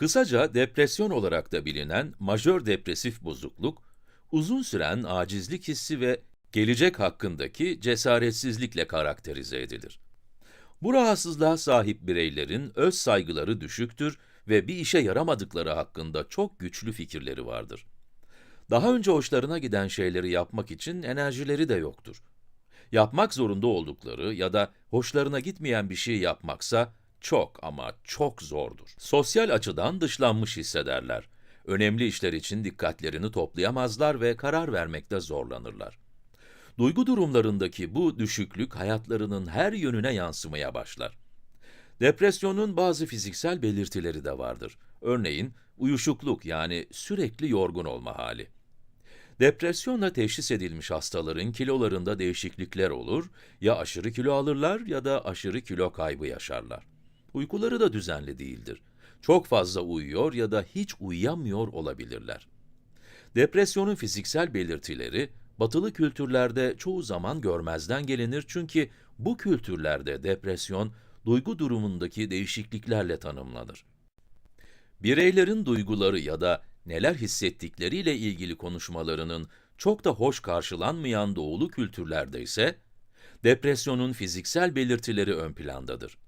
Kısaca depresyon olarak da bilinen majör depresif bozukluk, uzun süren acizlik hissi ve gelecek hakkındaki cesaretsizlikle karakterize edilir. Bu rahatsızlığa sahip bireylerin öz saygıları düşüktür ve bir işe yaramadıkları hakkında çok güçlü fikirleri vardır. Daha önce hoşlarına giden şeyleri yapmak için enerjileri de yoktur. Yapmak zorunda oldukları ya da hoşlarına gitmeyen bir şey yapmaksa çok ama çok zordur. Sosyal açıdan dışlanmış hissederler. Önemli işler için dikkatlerini toplayamazlar ve karar vermekte zorlanırlar. Duygu durumlarındaki bu düşüklük hayatlarının her yönüne yansımaya başlar. Depresyonun bazı fiziksel belirtileri de vardır. Örneğin uyuşukluk yani sürekli yorgun olma hali. Depresyonla teşhis edilmiş hastaların kilolarında değişiklikler olur, ya aşırı kilo alırlar ya da aşırı kilo kaybı yaşarlar. Uykuları da düzenli değildir. Çok fazla uyuyor ya da hiç uyuyamıyor olabilirler. Depresyonun fiziksel belirtileri, batılı kültürlerde çoğu zaman görmezden gelinir çünkü bu kültürlerde depresyon, duygu durumundaki değişikliklerle tanımlanır. Bireylerin duyguları ya da neler hissettikleriyle ilgili konuşmalarının çok da hoş karşılanmayan doğulu kültürlerde ise, depresyonun fiziksel belirtileri ön plandadır.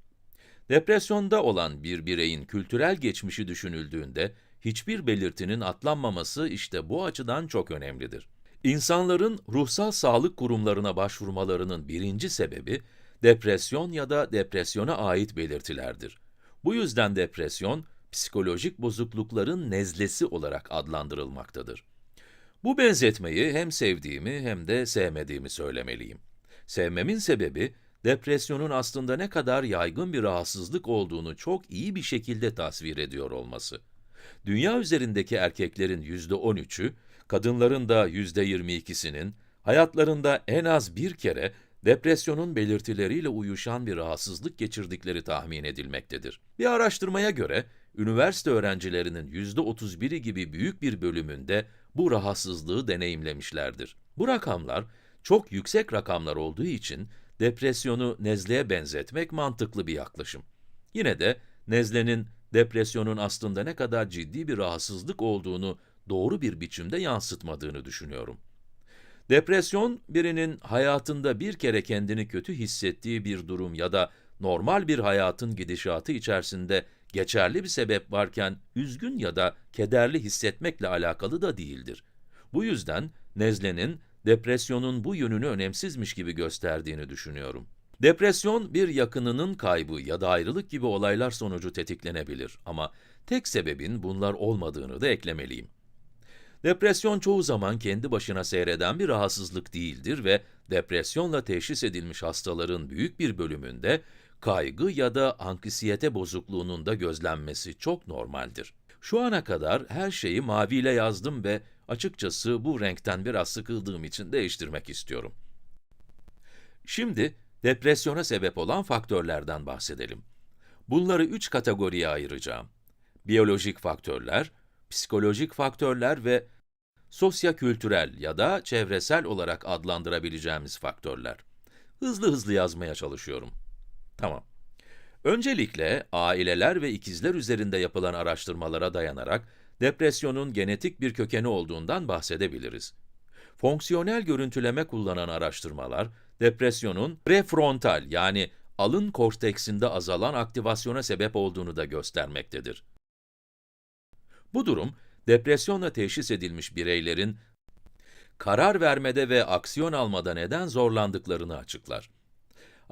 Depresyonda olan bir bireyin kültürel geçmişi düşünüldüğünde, hiçbir belirtinin atlanmaması işte bu açıdan çok önemlidir. İnsanların ruhsal sağlık kurumlarına başvurmalarının birinci sebebi, depresyon ya da depresyona ait belirtilerdir. Bu yüzden depresyon, psikolojik bozuklukların nezlesi olarak adlandırılmaktadır. Bu benzetmeyi hem sevdiğimi hem de sevmediğimi söylemeliyim. Sevmemin sebebi, depresyonun aslında ne kadar yaygın bir rahatsızlık olduğunu çok iyi bir şekilde tasvir ediyor olması. Dünya üzerindeki erkeklerin yüzde 13'ü, kadınların da yüzde 22'sinin, hayatlarında en az bir kere depresyonun belirtileriyle uyuşan bir rahatsızlık geçirdikleri tahmin edilmektedir. Bir araştırmaya göre, üniversite öğrencilerinin yüzde 31'i gibi büyük bir bölümünde bu rahatsızlığı deneyimlemişlerdir. Bu rakamlar, çok yüksek rakamlar olduğu için, depresyonu nezleye benzetmek mantıklı bir yaklaşım. Yine de, nezlenin, depresyonun aslında ne kadar ciddi bir rahatsızlık olduğunu doğru bir biçimde yansıtmadığını düşünüyorum. Depresyon, birinin hayatında bir kere kendini kötü hissettiği bir durum ya da normal bir hayatın gidişatı içerisinde geçerli bir sebep varken üzgün ya da kederli hissetmekle alakalı da değildir. Bu yüzden nezlenin depresyonun bu yönünü önemsizmiş gibi gösterdiğini düşünüyorum. Depresyon, bir yakınının kaybı ya da ayrılık gibi olaylar sonucu tetiklenebilir ama tek sebebin bunlar olmadığını da eklemeliyim. Depresyon çoğu zaman kendi başına seyreden bir rahatsızlık değildir ve depresyonla teşhis edilmiş hastaların büyük bir bölümünde kaygı ya da anksiyete bozukluğunun da gözlenmesi çok normaldir. Şu ana kadar her şeyi maviyle yazdım ve açıkçası bu renkten biraz sıkıldığım için değiştirmek istiyorum. Şimdi depresyona sebep olan faktörlerden bahsedelim. Bunları üç kategoriye ayıracağım. Biyolojik faktörler, psikolojik faktörler ve sosyokültürel ya da çevresel olarak adlandırabileceğimiz faktörler. Hızlı hızlı yazmaya çalışıyorum. Tamam. Öncelikle aileler ve ikizler üzerinde yapılan araştırmalara dayanarak depresyonun genetik bir kökeni olduğundan bahsedebiliriz. Fonksiyonel görüntüleme kullanan araştırmalar, depresyonun prefrontal yani alın korteksinde azalan aktivasyona sebep olduğunu da göstermektedir. Bu durum, depresyonla teşhis edilmiş bireylerin karar vermede ve aksiyon almada neden zorlandıklarını açıklar.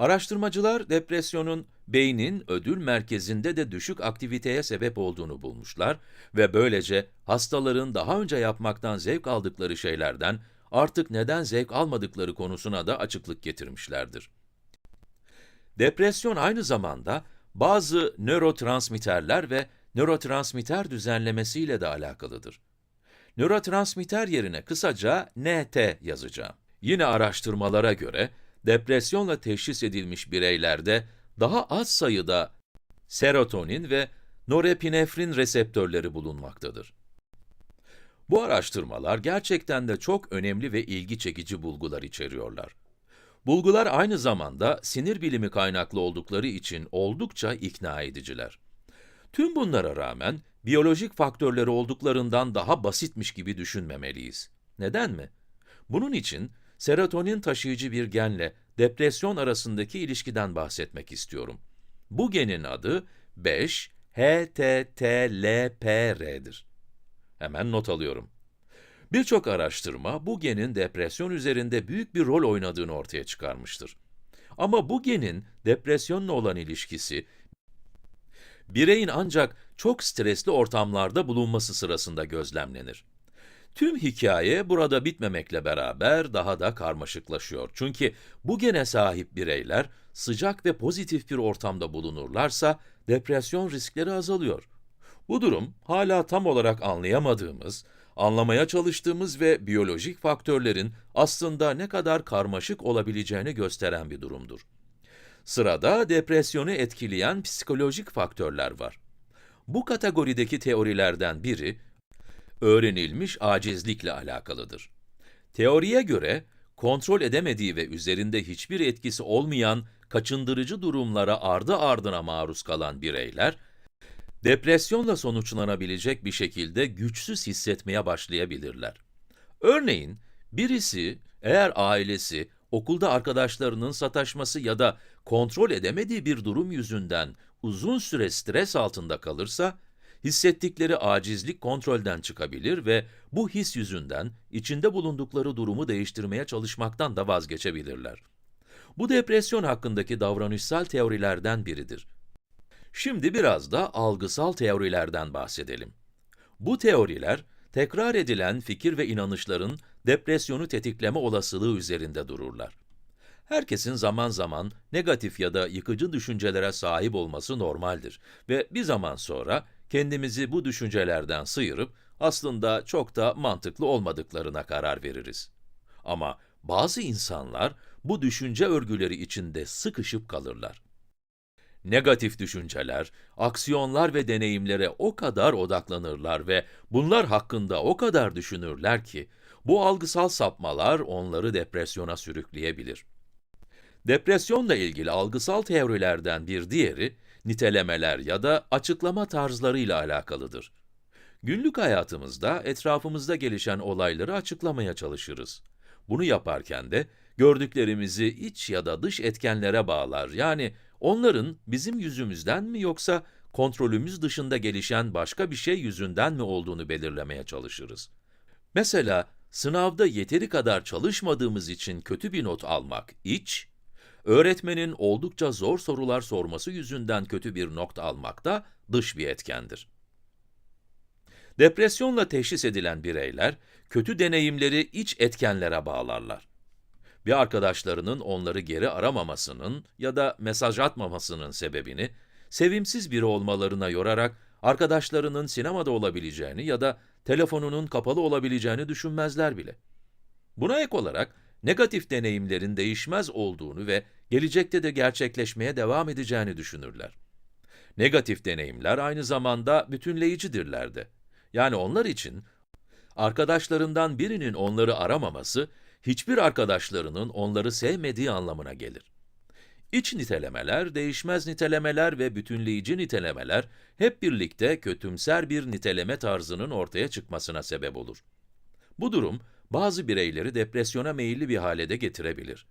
Araştırmacılar depresyonun beynin ödül merkezinde de düşük aktiviteye sebep olduğunu bulmuşlar ve böylece hastaların daha önce yapmaktan zevk aldıkları şeylerden artık neden zevk almadıkları konusuna da açıklık getirmişlerdir. Depresyon aynı zamanda bazı nörotransmitterler ve nörotransmitter düzenlemesiyle de alakalıdır. Nörotransmitter yerine kısaca NT yazacağım. Yine araştırmalara göre depresyonla teşhis edilmiş bireylerde daha az sayıda serotonin ve norepinefrin reseptörleri bulunmaktadır. Bu araştırmalar gerçekten de çok önemli ve ilgi çekici bulgular içeriyorlar. Bulgular aynı zamanda sinir bilimi kaynaklı oldukları için oldukça ikna ediciler. Tüm bunlara rağmen biyolojik faktörleri olduklarından daha basitmiş gibi düşünmemeliyiz. Neden mi? Bunun için serotonin taşıyıcı bir genle depresyon arasındaki ilişkiden bahsetmek istiyorum. Bu genin adı 5-HTTLPR'dir. Hemen not alıyorum. Birçok araştırma bu genin depresyon üzerinde büyük bir rol oynadığını ortaya çıkarmıştır. Ama bu genin depresyonla olan ilişkisi, bireyin ancak çok stresli ortamlarda bulunması sırasında gözlemlenir. Tüm hikaye burada bitmemekle beraber daha da karmaşıklaşıyor. Çünkü bu gene sahip bireyler sıcak ve pozitif bir ortamda bulunurlarsa depresyon riskleri azalıyor. Bu durum hala tam olarak anlayamadığımız, anlamaya çalıştığımız ve biyolojik faktörlerin aslında ne kadar karmaşık olabileceğini gösteren bir durumdur. Sırada depresyonu etkileyen psikolojik faktörler var. Bu kategorideki teorilerden biri, öğrenilmiş acizlikle alakalıdır. Teoriye göre, kontrol edemediği ve üzerinde hiçbir etkisi olmayan kaçındırıcı durumlara ardı ardına maruz kalan bireyler, depresyonla sonuçlanabilecek bir şekilde güçsüz hissetmeye başlayabilirler. Örneğin, birisi eğer ailesi, okulda arkadaşlarının sataşması ya da kontrol edemediği bir durum yüzünden uzun süre stres altında kalırsa, hissettikleri acizlik kontrolden çıkabilir ve bu his yüzünden içinde bulundukları durumu değiştirmeye çalışmaktan da vazgeçebilirler. Bu depresyon hakkındaki davranışsal teorilerden biridir. Şimdi biraz da algısal teorilerden bahsedelim. Bu teoriler, tekrar edilen fikir ve inanışların depresyonu tetikleme olasılığı üzerinde dururlar. Herkesin zaman zaman negatif ya da yıkıcı düşüncelere sahip olması normaldir ve bir zaman sonra kendimizi bu düşüncelerden sıyırıp aslında çok da mantıklı olmadıklarına karar veririz. Ama bazı insanlar bu düşünce örgüleri içinde sıkışıp kalırlar. Negatif düşünceler, aksiyonlar ve deneyimlere o kadar odaklanırlar ve bunlar hakkında o kadar düşünürler ki, bu algısal sapmalar onları depresyona sürükleyebilir. Depresyonla ilgili algısal teorilerden bir diğeri, nitelemeler ya da açıklama tarzlarıyla alakalıdır. Günlük hayatımızda etrafımızda gelişen olayları açıklamaya çalışırız. Bunu yaparken de gördüklerimizi iç ya da dış etkenlere bağlar. Yani onların bizim yüzümüzden mi yoksa kontrolümüz dışında gelişen başka bir şey yüzünden mi olduğunu belirlemeye çalışırız. Mesela sınavda yeteri kadar çalışmadığımız için kötü bir not almak iç, öğretmenin oldukça zor sorular sorması yüzünden kötü bir not almak da dış bir etkendir. Depresyonla teşhis edilen bireyler, kötü deneyimleri iç etkenlere bağlarlar. Bir arkadaşlarının onları geri aramamasının ya da mesaj atmamasının sebebini, sevimsiz biri olmalarına yorarak, arkadaşlarının sinemada olabileceğini ya da telefonunun kapalı olabileceğini düşünmezler bile. Buna ek olarak, negatif deneyimlerin değişmez olduğunu ve gelecekte de gerçekleşmeye devam edeceğini düşünürler. Negatif deneyimler aynı zamanda bütünleyicidirler de. Yani onlar için, arkadaşlarından birinin onları aramaması, hiçbir arkadaşlarının onları sevmediği anlamına gelir. İç nitelemeler, değişmez nitelemeler ve bütünleyici nitelemeler hep birlikte kötümser bir niteleme tarzının ortaya çıkmasına sebep olur. Bu durum, bazı bireyleri depresyona meyilli bir hale de getirebilir.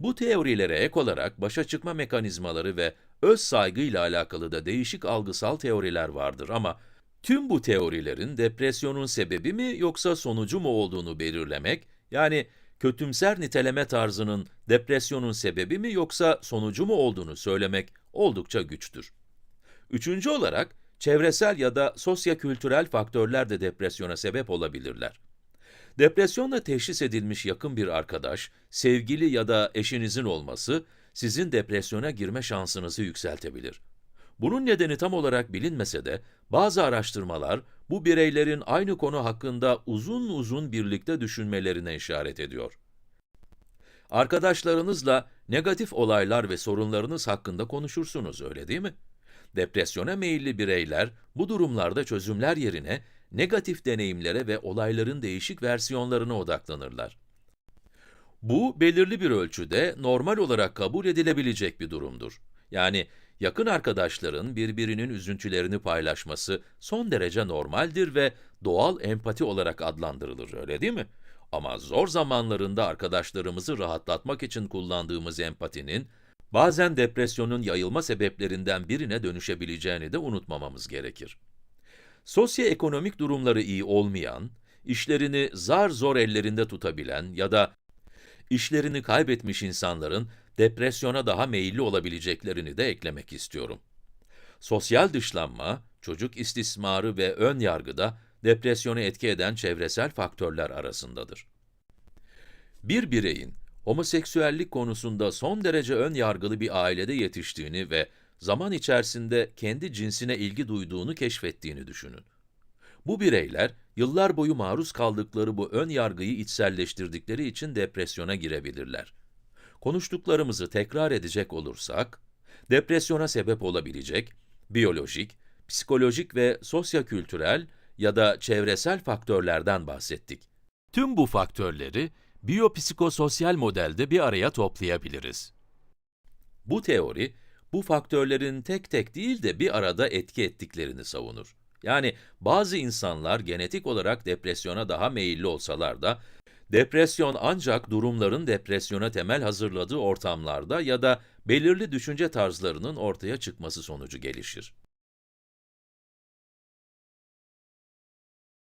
Bu teorilere ek olarak başa çıkma mekanizmaları ve öz saygıyla alakalı da değişik algısal teoriler vardır ama tüm bu teorilerin depresyonun sebebi mi yoksa sonucu mu olduğunu belirlemek, yani kötümser niteleme tarzının depresyonun sebebi mi yoksa sonucu mu olduğunu söylemek oldukça güçtür. Üçüncü olarak, çevresel ya da sosyokültürel faktörler de depresyona sebep olabilirler. Depresyonla teşhis edilmiş yakın bir arkadaş, sevgili ya da eşinizin olması, sizin depresyona girme şansınızı yükseltebilir. Bunun nedeni tam olarak bilinmese de, bazı araştırmalar, bu bireylerin aynı konu hakkında uzun uzun birlikte düşünmelerine işaret ediyor. Arkadaşlarınızla negatif olaylar ve sorunlarınız hakkında konuşursunuz, öyle değil mi? Depresyona meyilli bireyler, bu durumlarda çözümler yerine, negatif deneyimlere ve olayların değişik versiyonlarına odaklanırlar. Bu, belirli bir ölçüde normal olarak kabul edilebilecek bir durumdur. Yani, Yakın arkadaşların birbirinin üzüntülerini paylaşması son derece normaldir ve doğal empati olarak adlandırılır, öyle değil mi? Ama zor zamanlarında arkadaşlarımızı rahatlatmak için kullandığımız empatinin, bazen depresyonun yayılma sebeplerinden birine dönüşebileceğini de unutmamamız gerekir. Sosyoekonomik durumları iyi olmayan, işlerini zar zor ellerinde tutabilen ya da işlerini kaybetmiş insanların depresyona daha meyilli olabileceklerini de eklemek istiyorum. Sosyal dışlanma, çocuk istismarı ve ön yargı da depresyonu etki eden çevresel faktörler arasındadır. Bir bireyin homoseksüellik konusunda son derece ön yargılı bir ailede yetiştiğini ve zaman içerisinde kendi cinsine ilgi duyduğunu keşfettiğini düşünün. Bu bireyler, yıllar boyu maruz kaldıkları bu ön yargıyı içselleştirdikleri için depresyona girebilirler. Konuştuklarımızı tekrar edecek olursak, depresyona sebep olabilecek biyolojik, psikolojik ve sosyokültürel ya da çevresel faktörlerden bahsettik. Tüm bu faktörleri biyopsikososyal modelde bir araya toplayabiliriz. Bu teori, bu faktörlerin tek tek değil de bir arada etki ettiklerini savunur. Yani bazı insanlar genetik olarak depresyona daha meyilli olsalar da, depresyon ancak durumların depresyona temel hazırladığı ortamlarda ya da belirli düşünce tarzlarının ortaya çıkması sonucu gelişir.